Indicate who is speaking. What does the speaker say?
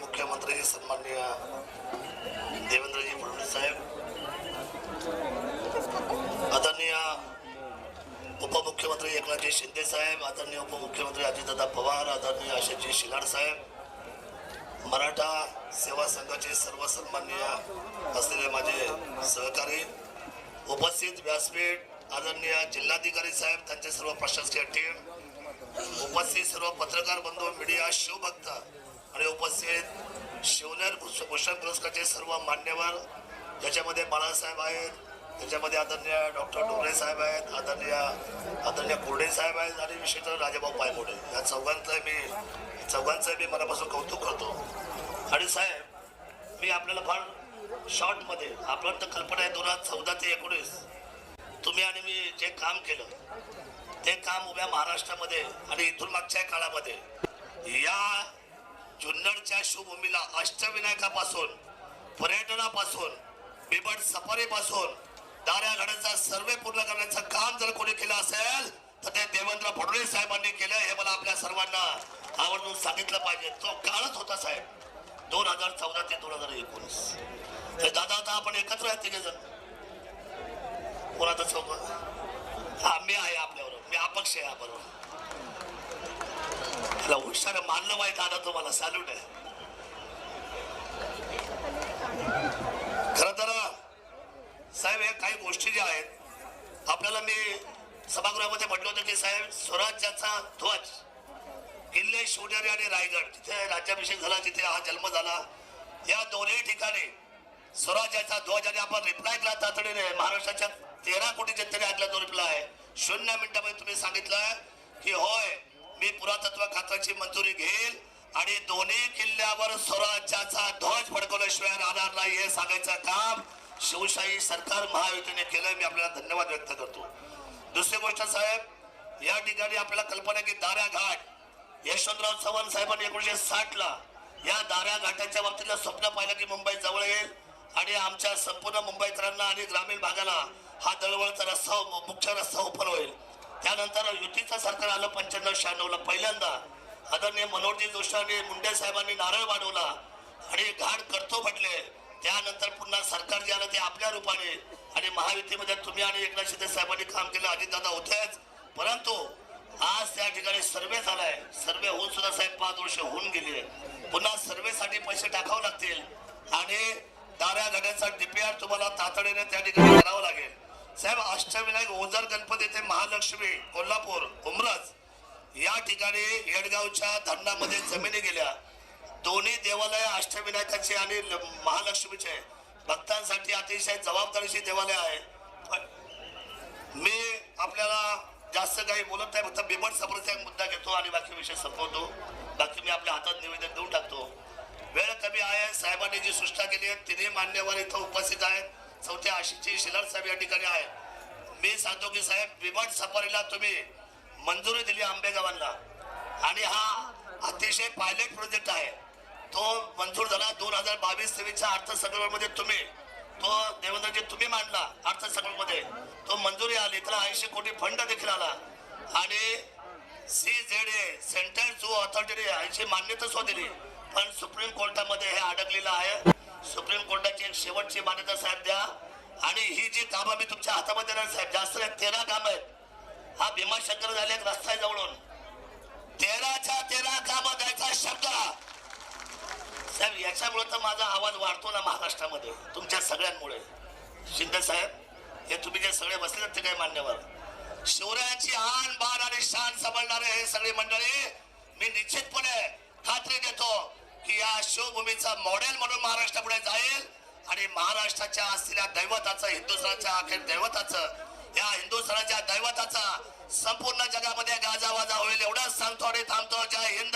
Speaker 1: मुख्यमंत्री सन्मान्य देवेंद्रजी फडणवीस साहेब आदरणीय उपमुख्यमंत्री एकनाथजी शिंदे साहेब आदरणीय उपमुख्यमंत्री अजितदादा पवार आदरणीय आशिषजी शिलाड साहेब मराठा सेवा संघाचे सर्व सन्माननीय असलेले माझे सहकारी उपस्थित व्यासपीठ आदरणीय जिल्हाधिकारी साहेब त्यांचे सर्व प्रशासकीय टीम उपस्थित सर्व पत्रकार बंधू मीडिया शिवभक्त आणि उपस्थित शिवनेर भूष- भूषण पुरस्कारचे सर्व मान्यवर ज्याच्यामध्ये बाळासाहेब आहेत त्याच्यामध्ये आदरणीय डॉक्टर डोंगरे साहेब आहेत आदरणीय आदरणीय कुर्डे साहेब आहेत आणि विशेषतः राजाभाऊ पायमोडे. या चौघांचं मी चौघांचं मी मनापासून कौतुक करतो. आणि साहेब मी आपल्याला फार शॉर्टमध्ये आपल्याला तर कल्पना आहे दोन हजार चौदा ते एकोणीस तुम्ही आणि मी जे काम केलं ते काम उभ्या महाराष्ट्रामध्ये आणि इथून मागच्या काळामध्ये या जुन्नरच्या शिवभूमीला अष्टविनायकापासून पर्यटनापासून बिबट सफारीपासून दाऱ्यागडाचा सर्वे पूर्ण करण्याचं काम जर कोणी केलं असेल तर ते देवेंद्र फडणवीस साहेबांनी केलं हे मला आपल्या सर्वांना आवर्जून सांगितलं पाहिजे. तो काळच होता साहेब. दोन हजार चौदा ते दोन हजार एकोणीस. तर दादा आता आपण एकत्र आहे तिघे जण. कोणाचा चौक हा मी आहे आपल्याबरोबर. मी अपक्ष आहे बरोबर त्याला हुशार मानलं माहीत दादा तुम्हाला सॅल्यूट आहे. खर तर साहेब हे काही गोष्टी ज्या आहेत आपल्याला मी सभागृहामध्ये म्हटलं होतं की साहेब स्वराज्याचा ध्वज किल्ले शिवनेरी आणि रायगड तिथे राज्याभिषेक झाला तिथे हा जन्म झाला या दोन्ही ठिकाणी स्वराज्याचा ध्वज आणि आपण रिप्लाय केला तातडीने महाराष्ट्राच्या तेरा कोटी जनतेने ऐकला तो रिप्लाय शून्य मिनिटामध्ये तुम्ही सांगितलं की होय मी पुरातत्व खात्याची मंजुरी घेईल आणि दोन्ही किल्ल्यावर स्वराज्याचा ध्वज फडकवल्याशिवाय राहणार नाही हे सांगायचं काम शिवशाही सरकार महायुतीने केलंय. मी आपल्याला धन्यवाद व्यक्त करतो. दुसरी गोष्ट साहेब या ठिकाणी आपल्याला कल्पना की दाऱ्या घाट यशवंतराव चव्हाण साहेबांनी एकोणीशे साठ ला या दाऱ्या घाटाच्या बाबतीतलं स्वप्न पाहिलं की मुंबई जवळ येईल आणि आमच्या संपूर्ण मुंबईकरांना आणि ग्रामीण भागाला हा दळवळचा रस्ता मुख्य रस्ता ओपन होईल. त्यानंतर युतीचं सरकार आलं पंच्याण्णव शहाण्णव ला पहिल्यांदा. आदरणीय मनोहरजी जोशी मुंडे साहेबांनी नारळ वाढवला आणि घाट करतो म्हटले त्यानंतर पुन्हा सरकार जे आलं ते आपल्या रूपाने आणि महायुतीमध्ये तुम्ही आणि एकनाथ शिंदे साहेबांनी काम केलं. अजितदादा होतेच. परंतु आज त्या ठिकाणी सर्वे झालाय. सर्वे होऊन सुद्धा साहेब पाच वर्ष होऊन गेले. पुन्हा सर्वेसाठी पैसे टाकावे लागतील. आणि दाऱ्या गड्याचा डीपीआर तुम्हाला तातडीने त्या ठिकाणी करावं लागेल. साहेब अष्टविनायक ओझर गणपती ते महालक्ष्मी कोल्हापूर उमरज या ठिकाणी येडगावच्या धरणामध्ये जमिनी गेल्या. दोन्ही देवालय अष्टविनायकाचे आणि ल- महालक्ष्मीचे. भक्तांसाठी अतिशय जबाबदारीची देवालय आहे. पण मी आपल्याला जास्त काही बोलत नाही फक्त बिबट सफरचा एक मुद्दा घेतो आणि बाकी विषय संपवतो. बाकी मी आपल्या हातात निवेदन देऊन टाकतो. वेळ कमी आहे साहेबांनी जी सृष्टा केली आहे तिन्ही मान्यवर इथं उपस्थित आहेत. चौथ्या आशिषची शिलार साहेब या ठिकाणी आहे. मी सांगतो की साहेब बिबट सफारीला तुम्ही मंजुरी दिली आंबेगावांना. आणि हा अतिशय पायलट प्रोजेक्ट आहे. तो मंजूर झाला दोन हजार बावीस तेवीसच्या अर्थसंकल्पामध्ये तुम्ही. तो देवेंद्रजी तुम्ही मांडला अर्थसंकल्पामध्ये. तो मंजुरी आली त्याला ऐंशी कोटी फंड देखील आला. आणि C Z A central zoo ऑथॉरिटीने ऐंशी मान्यता सुद्धा दिली. पण सुप्रीम कोर्टामध्ये हे अडकलेलं आहे. सुप्रीम कोर्टाची एक शेवटची मान्यता साहेब द्या. आणि ही जी कामं मी तुमच्या हातामध्ये देणार साहेब जास्त नाही तेरा काम आहेत. हा भीमाशंकर झाले रस्ता आहे जवळून. तेराच्या तेरा कामं द्यायचा शब्द. साहेब याच्यामुळे तर माझा आवाज वाढतो ना महाराष्ट्रामध्ये तुमच्या सगळ्यांमुळे. शिंदे साहेब हे तुम्ही जे सगळे बसले ते काही मान्यवर? शिवरायांची आन बाण आणि शान सांभाळणारे हे सगळे मंडळी मी निश्चितपणे खात्री देतो की या शिवभूमीचा मॉडेल म्हणून महाराष्ट्रापुढे जाईल आणि महाराष्ट्राच्या असलेल्या दैवताचं हिंदुस्थानाच्या अखेर दैवताचं या हिंदुस्थानाच्या दैवताचा संपूर्ण जगामध्ये गाजावाजा होईल एवढंच सांगतो आणि थांबतो. जय हिंद.